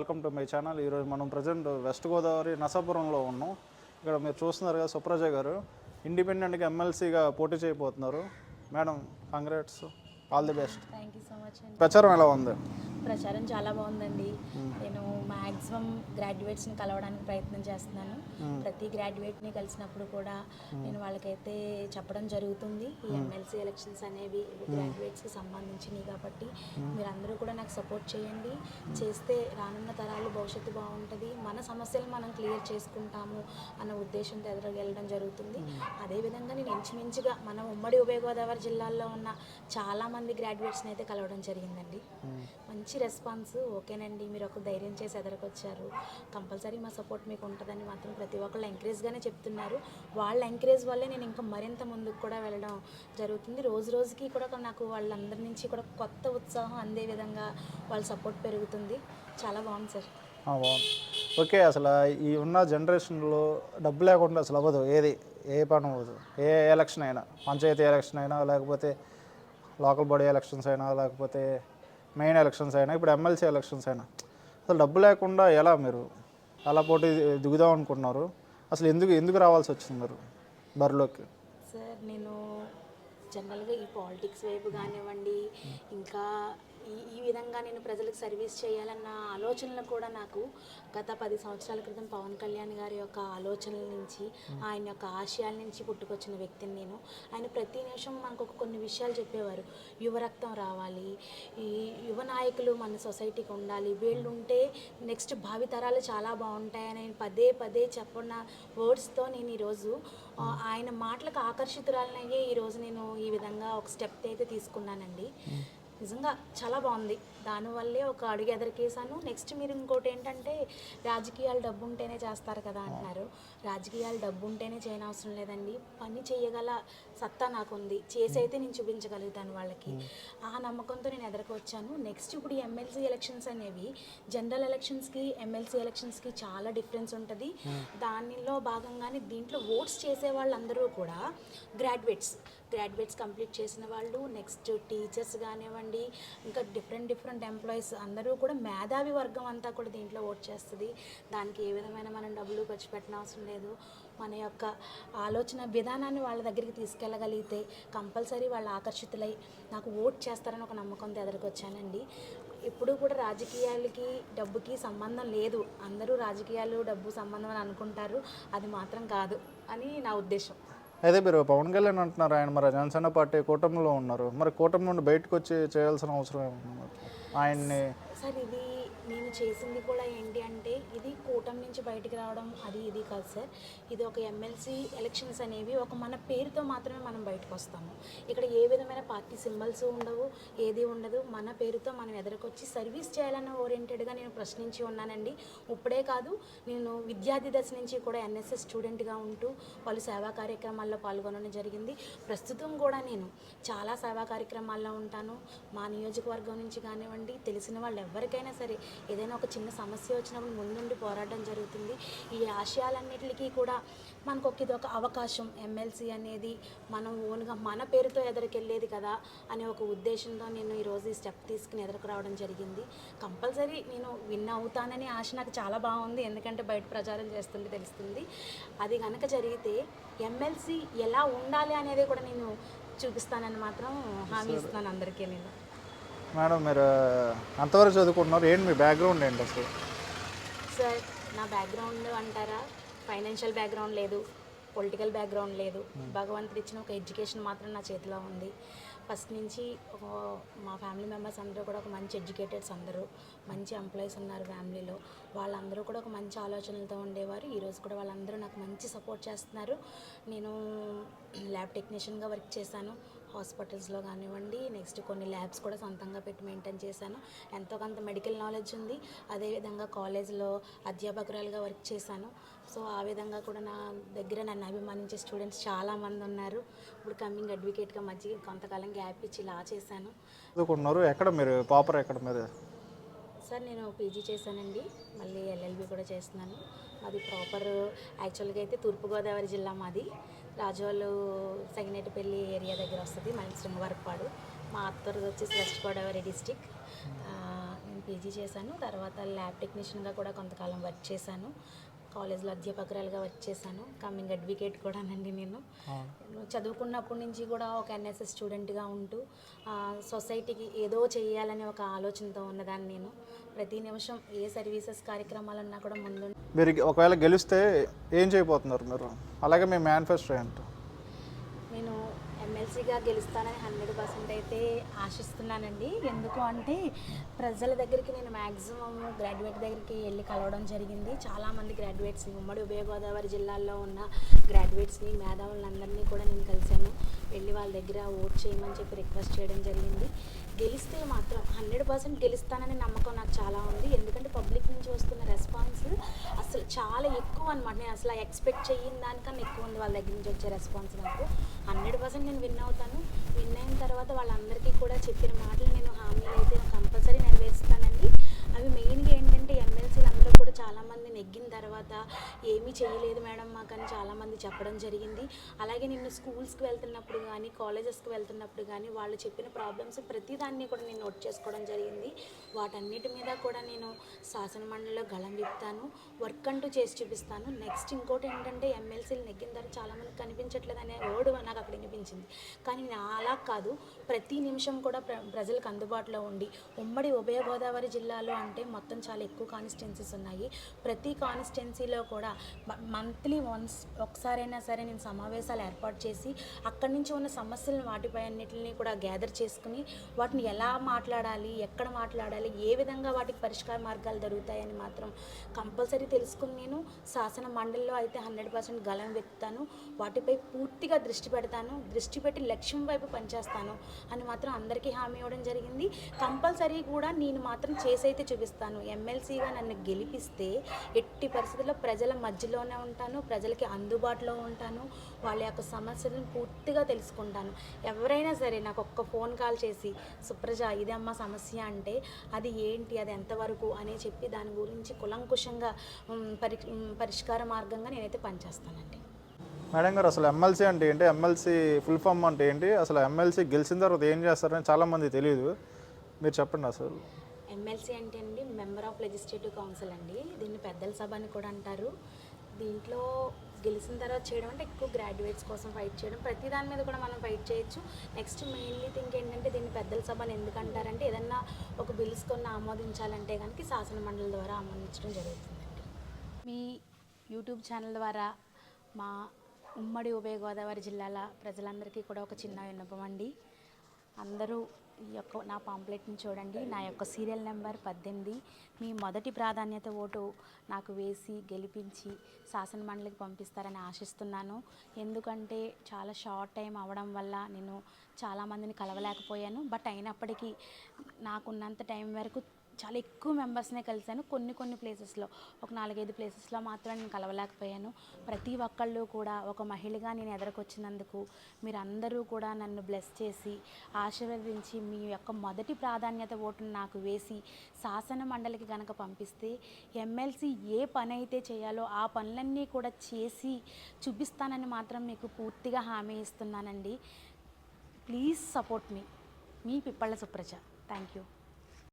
Welcome to my channel ఈరోజు మనం present west Godavari నసాపురంలో ఉన్నాం. ఇక్కడ మీరు చూస్తున్నారు కదా సుప్రజ గారు. ఇండిపెండెంట్గా ఎమ్మెల్సీగా పోటీ చేయబోతున్నారు. Madam congrats all the best ప్రచారం ఎలా ఉంది? ప్రచారం చాలా బాగుందండి. నేను మ్యాక్సిమం గ్రాడ్యుయేట్స్ని కలవడానికి ప్రయత్నం చేస్తున్నాను. ప్రతి గ్రాడ్యుయేట్ని కలిసినప్పుడు కూడా నేను వాళ్ళకైతే చెప్పడం జరుగుతుంది. ఈ ఎమ్మెల్సీ ఎలక్షన్స్ అనేవి గ్రాడ్యుయేట్స్కి సంబంధించినవి కాబట్టి మీరందరూ కూడా నాకు సపోర్ట్ చేయండి. చేస్తే రానున్న తరాలు భవిష్యత్తు బాగుంటుంది. మన సమస్యలు మనం క్లియర్ చేసుకుంటాము అన్న ఉద్దేశంతో ఎదురు వెళ్ళడం జరుగుతుంది. అదేవిధంగా నేను ఇంచుమించుగా మన ఉమ్మడి ఉభయ గోదావరి జిల్లాల్లో ఉన్న చాలామంది గ్రాడ్యుయేట్స్ని అయితే కలవడం జరిగిందండి. మంచి రెస్పాన్స్ ఓకేనండి. మీరు ఒక ధైర్యం చేసి ఎదరకొచ్చారు. కంపల్సరీ మా సపోర్ట్ మీకు ఉంటుందని మాత్రం ప్రతి ఒక్కళ్ళు ఎంకరేజ్గానే చెప్తున్నారు. వాళ్ళ ఎంకరేజ్ వల్లే నేను ఇంకా మరింత ముందుకు కూడా వెళ్ళడం జరుగుతుంది. రోజు రోజుకి కూడా నాకు వాళ్ళందరి నుంచి కూడా కొత్త ఉత్సాహం అందే విధంగా వాళ్ళ సపోర్ట్ పెరుగుతుంది. చాలా బాగుంది సార్. ఓకే అసలు ఈ ఉన్న జనరేషన్లో డబ్బు లేకుండా అసలు అవ్వదు. ఏది? ఏ పని అవ్వదు. ఏ ఎలక్షన్ అయినా పంచాయతీ ఎలక్షన్ అయినా లేకపోతే లోకల్ బాడీ ఎలక్షన్స్ అయినా లేకపోతే మెయిన్ ఎలక్షన్స్ అయినా ఇప్పుడు ఎమ్మెల్సీ ఎలక్షన్స్ అయినా. అసలు డబ్బు లేకుండా ఎలా మీరు ఎలా పోటీ దిగుదాం అనుకుంటున్నారు? అసలు ఎందుకు ఎందుకు రావాల్సి వచ్చింది మీరు బరిలోకి? సార్ నేను జనరల్గా ఈ పాలిటిక్స్ వైపు కానివ్వండి ఇంకా ఈ ఈ విధంగా నేను ప్రజలకు సర్వీస్ చేయాలన్న ఆలోచనలు కూడా నాకు గత పది సంవత్సరాల క్రితం పవన్ కళ్యాణ్ గారి యొక్క ఆలోచనల నుంచి ఆయన యొక్క ఆశయాల నుంచి పుట్టుకొచ్చిన వ్యక్తిని నేను. ఆయన ప్రతి నిమిషం మనకు ఒక కొన్ని విషయాలు చెప్పేవారు. యువ రక్తం రావాలి. ఈ యువ నాయకులు మన సొసైటీకి ఉండాలి. వీళ్ళు ఉంటే నెక్స్ట్ భావితరాలు చాలా బాగుంటాయని పదే పదే చెప్పిన వర్డ్స్తో నేను ఈరోజు ఆయన మాటలకు ఆకర్షితురాలనయ్యే ఈరోజు నేను ఈ విధంగా ఒక స్టెప్ అయితే తీసుకున్నానండి. నిజంగా చాలా బాగుంది. దానివల్లే ఒక అడుగు ఎదరికేసాను నెక్స్ట్ మీరు ఇంకోటి ఏంటంటే రాజకీయాలు డబ్బు ఉంటేనే చేస్తారు కదా అంటున్నారు. రాజకీయాలు డబ్బు ఉంటేనే చేయనవసరం లేదండి. పని చేయగల సత్తా నాకుంది. చేసి అయితే నేను చూపించగలుగుతాను వాళ్ళకి. ఆ నమ్మకంతో నేను ఎదరికి వచ్చాను నెక్స్ట్ ఇప్పుడు ఈ ఎమ్మెల్సీ ఎలక్షన్స్ అనేవి జనరల్ ఎలక్షన్స్కి ఎమ్మెల్సీ ఎలక్షన్స్కి చాలా డిఫరెన్స్ ఉంటుంది. దానిలో భాగంగానే దీంట్లో ఓట్స్ చేసే వాళ్ళందరూ కూడా గ్రాడ్యుయేట్స్. గ్రాడ్యుయేట్స్ కంప్లీట్ చేసిన వాళ్ళు నెక్స్ట్ టీచర్స్ కానివ్వండి ఇంకా డిఫరెంట్ డిఫరెంట్ ఎంప్లాయీస్ అందరూ కూడా మేధావి వర్గం అంతా కూడా దీంట్లో ఓట్ చేస్తుంది. దానికి ఏ విధమైన మనం డబ్బులు ఖర్చు పెట్టిన అవసరం లేదు. మన యొక్క ఆలోచన విధానాన్ని వాళ్ళ దగ్గరికి తీసుకెళ్ళగలిగితే కంపల్సరీ వాళ్ళు ఆకర్షితులై నాకు ఓట్ చేస్తారని ఒక నమ్మకంతో ఎదురుకు వచ్చానండి ఇప్పుడు కూడా రాజకీయాలకి డబ్బుకి సంబంధం లేదు. అందరూ రాజకీయాలు డబ్బు సంబంధం అని అనుకుంటారు. అది మాత్రం కాదు అని నా ఉద్దేశం. అయితే మీరు పవన్ కళ్యాణ్ అంటున్నారు ఆయన మరి జనసేన పార్టీ కూటమిలో ఉన్నారు. మరి కూటమి నుండి బయటకు వచ్చి చేయాల్సిన అవసరం ఏముంది? ఆయన్ని ఇది చేసింది కూడా ఏంటి అంటే ఇది కూటమి నుంచి బయటికి రావడం అది ఇది కాదు సార్. ఇది ఒక ఎమ్మెల్సీ ఎలక్షన్స్ అనేవి ఒక మన పేరుతో మాత్రమే మనం బయటకు వస్తాము. ఇక్కడ ఏ విధమైన పార్టీ సింబల్స్ ఉండవు ఏది ఉండదు. మన పేరుతో మనం ఎదురుకొచ్చి సర్వీస్ చేయాలన్న ఓరియంటెడ్గా నేను ప్రశ్నించి ఉన్నానండి. ఇప్పుడే కాదు నేను విద్యార్థి దశ నుంచి కూడా ఎన్ఎస్ఎస్ స్టూడెంట్గా ఉంటూ పలు సేవా కార్యక్రమాల్లో పాల్గొనడం జరిగింది. ప్రస్తుతం కూడా నేను చాలా సేవా కార్యక్రమాల్లో ఉంటాను. మా నియోజకవర్గం నుంచి కానివ్వండి తెలిసిన వాళ్ళు ఎవరికైనా సరే ఏదైనా ఒక చిన్న సమస్య వచ్చినప్పుడు ముందుండి పోరాడడం జరుగుతుంది. ఈ ఆశయాలన్నిటికీ కూడా మనకు ఒక ఇది ఒక అవకాశం ఎమ్మెల్సీ అనేది మనం ఓన్గా మన పేరుతో ఎదురుకెళ్ళేది కదా అనే ఒక ఉద్దేశంతో నేను ఈరోజు ఈ స్టెప్ తీసుకుని ఎదురుకు రావడం జరిగింది. కంపల్సరీ నేను విన్ అవుతానని ఆశ నాకు చాలా బాగుంది. ఎందుకంటే బయట ప్రచారం చేస్తుంటే తెలుస్తుంది. అది కనుక జరిగితే ఎమ్మెల్సీ ఎలా ఉండాలి అనేది కూడా నేను చూపిస్తానని మాత్రం హామీ ఇస్తున్నాను అందరికీ నేను. మేడం మీరు అంతవరకు చదువుకుంటున్నారు. ఏంటి మీ బ్యాక్గ్రౌండ్ ఏంటి అసలు? సార్ నా బ్యాక్గ్రౌండ్ అంటారా? ఫైనాన్షియల్ బ్యాక్గ్రౌండ్ లేదు పొలిటికల్ బ్యాక్గ్రౌండ్ లేదు. భగవంతుడు ఇచ్చిన ఒక ఎడ్యుకేషన్ మాత్రం నా చేతిలో ఉంది. ఫస్ట్ నుంచి మా ఫ్యామిలీ మెంబర్స్ అందరూ కూడా ఒక మంచి ఎడ్యుకేటెడ్స్ అందరూ మంచి ఎంప్లాయీస్ ఉన్నారు ఫ్యామిలీలో వాళ్ళందరూ కూడా ఒక మంచి ఆలోచనలతో ఉండేవారు. ఈరోజు కూడా వాళ్ళందరూ నాకు మంచి సపోర్ట్ చేస్తున్నారు. నేను ల్యాబ్ టెక్నీషియన్గా వర్క్ చేశాను. హాస్పిటల్స్లో కానివ్వండి నెక్స్ట్ కొన్ని ల్యాబ్స్ కూడా సొంతంగా పెట్టి మెయింటైన్ చేశాను. ఎంతో కొంత మెడికల్ నాలెడ్జ్ ఉంది. అదేవిధంగా కాలేజ్లో అధ్యాపకురాలుగా వర్క్ చేశాను. సో ఆ విధంగా కూడా నా దగ్గర నన్ను అభిమానించే స్టూడెంట్స్ చాలామంది ఉన్నారు. ఇప్పుడు కమింగ్ అడ్వకేట్గా మధ్య కొంతకాలం గ్యాప్ ఇచ్చి లా చేశాను. ఎక్కడ మీరు పాపర్ ఎక్కడ మీరు సార్ నేను పీజీ చేశానండి. మళ్ళీ ఎల్ఎల్బి కూడా చేస్తున్నాను. మాది ప్రాపర్ యాక్చువల్గా అయితే తూర్పుగోదావరి జిల్లా మాది. రాజోలు సగినేటిపల్లి ఏరియా దగ్గర వస్తుంది మన శృంగవరపాడు మా అత్తరు వచ్చేసి వెస్ట్ గోదావరి డిస్టిక్. నేను పీజీ చేశాను. తర్వాత ల్యాబ్ టెక్నీషియన్గా కూడా కొంతకాలం వర్క్ చేశాను. కాలేజ్లో అధ్యాపకురాలుగా వర్క్ చేశాను కమింగ్ అడ్వకేట్ కూడానండి నేను. నేను చదువుకున్నప్పటి నుంచి కూడా ఒక ఎన్ఎస్ఎస్ స్టూడెంట్గా ఉంటూ సొసైటీకి ఏదో చేయాలనే ఒక ఆలోచనతో ఉన్నదాన్ని నేను. ప్రతి నిమిషం ఏ సర్వీసెస్ కార్యక్రమాలన్నా కూడా ముందు మీరు ఒకవేళ గెలిస్తే ఏం చేయబోతున్నారు మీరు? అలాగే మీ మేనిఫెస్టో ఏంటి? నేను ఎమ్మెల్సీగా గెలుస్తానని హండ్రెడ్ పర్సెంట్ అయితే ఆశిస్తున్నానండి. ఎందుకు అంటే ప్రజల దగ్గరికి నేను మ్యాక్సిమం గ్రాడ్యుయేట్ దగ్గరికి వెళ్ళి కలవడం జరిగింది. చాలామంది గ్రాడ్యుయేట్స్ని ఉమ్మడి ఉభయ గోదావరి జిల్లాల్లో ఉన్న గ్రాడ్యుయేట్స్ని మేధావులందరినీ కూడా నేను కలిశాను. వెళ్ళి వాళ్ళ దగ్గర ఓట్ చేయమని చెప్పి రిక్వెస్ట్ చేయడం జరిగింది. గెలిస్తే మాత్రం హండ్రెడ్ పర్సెంట్ గెలుస్తానని నమ్మకం నాకు చాలా ఉంది. ఎందుకంటే పబ్లిక్ నుంచి వస్తున్న రెస్పాన్స్ అసలు చాలా ఎక్కువ అనమాట నేను అసలు ఎక్స్పెక్ట్ చేయని దానికన్నా ఎక్కువ ఉంది వాళ్ళ దగ్గర నుంచి వచ్చే రెస్పాన్స్ నాకు. హండ్రెడ్ పర్సెంట్ నేను విన్ అవుతాను. విన్ అయిన తర్వాత వాళ్ళందరికీ కూడా చెప్పిన మాటలు నేను హామీలు అయితే కంపల్సరీ నెరవేరుస్తానండి. అవి మెయిన్ ఏంటంటే ఎమ్మెల్సీలు అందరూ కూడా చాలామంది నెగ్గిన తర్వాత ఏమీ చేయలేదు మేడం మాకని చాలామంది చెప్పడం జరిగింది. అలాగే నిన్ను స్కూల్స్కి వెళ్తున్నప్పుడు కానీ కాలేజెస్కి వెళ్తున్నప్పుడు కానీ వాళ్ళు చెప్పిన ప్రాబ్లమ్స్ ప్రతిదాన్ని కూడా నేను నోట్ చేసుకోవడం జరిగింది. వాటన్నిటి మీద కూడా నేను శాసన మండలిలో గళం విప్తాను వర్క్ అంటూ చేసి చూపిస్తాను. నెక్స్ట్ ఇంకోటి ఏంటంటే ఎమ్మెల్సీలు నెగ్గిన తర్వాత చాలామంది కనిపించట్లేదు అనే వర్డ్ నాకు అక్కడ వినిపించింది. కానీ నేను అలా కాదు ప్రతి నిమిషం కూడా ప్ర ప్రజలకు అందుబాటులో ఉండి ఉమ్మడి ఉభయ గోదావరి జిల్లాలో అంటే మొత్తం చాలా ఎక్కువ కాన్స్టిట్యున్సీస్ ఉన్నాయి. ప్రతి కాన్స్టిట్యున్సీలో కూడా మంత్లీ వన్స్ ఒకసారైనా సరే నేను సమావేశాలు ఏర్పాటు చేసి అక్కడి నుంచి ఉన్న సమస్యలను వాటిపై అన్నిటిని కూడా గ్యాదర్ చేసుకుని వాటిని ఎలా మాట్లాడాలి ఎక్కడ మాట్లాడాలి ఏ విధంగా వాటికి పరిష్కార మార్గాలు దొరుకుతాయని మాత్రం కంపల్సరీ తెలుసుకుని నేను శాసన మండలిలో అయితే హండ్రెడ్ పర్సెంట్ గలం వెక్కుతాను వాటిపై పూర్తిగా దృష్టి పెడతాను. దృష్టి పెట్టి లక్ష్యం వైపు పనిచేస్తాను అని మాత్రం అందరికీ హామీ ఇవ్వడం జరిగింది. కంపల్సరీ కూడా నేను మాత్రం చేసైతే చూపిస్తాను. ఎమ్మెల్సీగా నన్ను గెలిపిస్తే ఎట్టి పరిస్థితుల్లో ప్రజల మధ్యలోనే ఉంటాను ప్రజలకి అందుబాటులో ఉంటాను వాళ్ళ యొక్క సమస్యలను పూర్తిగా తెలుసుకుంటాను. ఎవరైనా సరే నాకు ఒక్క ఫోన్ కాల్ చేసి సుప్రజ ఇదే అమ్మ సమస్య అంటే అది ఏంటి అది ఎంతవరకు అని చెప్పి దాని గురించి కులంకుశంగా పరి పరిష్కార మార్గంగా నేనైతే పనిచేస్తానండి. మేడం గారు అసలు ఎమ్మెల్సీ అంటే ఏంటి? ఎమ్మెల్సీ ఫుల్ ఫామ్ అంటే ఏంటి? అసలు ఎమ్మెల్సీ గెలిచిన తర్వాత ఏం చేస్తారని చాలామంది తెలియదు మీరు చెప్పండి అసలు. ఎమ్మెల్సీ అంటే అండి మెంబర్ ఆఫ్ లెజిస్లేటివ్ కౌన్సిల్ అండి. దీన్ని పెద్దల సభ అని కూడా అంటారు. దీంట్లో గెలిచిన తర్వాత చేయడం అంటే ఎక్కువ గ్రాడ్యుయేట్స్ కోసం ఫైట్ చేయడం. ప్రతి దాని మీద కూడా మనం ఫైట్ చేయొచ్చు. నెక్స్ట్ మెయిన్లీ థింక్ ఏంటంటే దీన్ని పెద్దల సభ అని ఎందుకు అంటారంటే ఏదన్నా ఒక బిల్స్ కొన్ని ఆమోదించాలంటే కనుక శాసన మండలి ద్వారా ఆమోదించడం జరుగుతుందండి. మీ యూట్యూబ్ ఛానల్ ద్వారా మా ఉమ్మడి ఉభయ గోదావరి జిల్లాల ప్రజలందరికీ కూడా ఒక చిన్న విన్నపం అండి. అందరూ ఈ యొక్క నా పాంప్లెట్ని చూడండి. నా యొక్క సీరియల్ నెంబర్ పద్దెనిమిది. మీ మొదటి ప్రాధాన్యత ఓటు నాకు వేసి గెలిపించి శాసన మండలికి పంపిస్తారని ఆశిస్తున్నాను. ఎందుకంటే చాలా షార్ట్ టైం అవడం వల్ల నేను చాలామందిని కలవలేకపోయాను. బట్ అయినప్పటికీ నాకున్నంత టైం వరకు చాలా ఎక్కువ మెంబర్స్నే కలిశాను కొన్ని కొన్ని ప్లేసెస్లో. ఒక నాలుగైదు ప్లేసెస్లో మాత్రం నేను కలవలేకపోయాను. ప్రతి ఒక్కళ్ళు కూడా ఒక మహిళగా నేను ఎదురుకొచ్చినందుకు మీరందరూ కూడా నన్ను బ్లెస్ చేసి ఆశీర్వదించి మీ యొక్క మొదటి ప్రాధాన్యత ఓటును నాకు వేసి శాసన మండలికి కనుక పంపిస్తే ఎమ్మెల్సీ ఏ పని అయితే చేయాలో ఆ పనులన్నీ కూడా చేసి చూపిస్తానని మాత్రం మీకు పూర్తిగా హామీ ఇస్తున్నానండి. ప్లీజ్ సపోర్ట్ మీ మీ పిప్పళ్ళ సుప్రజ. Thank you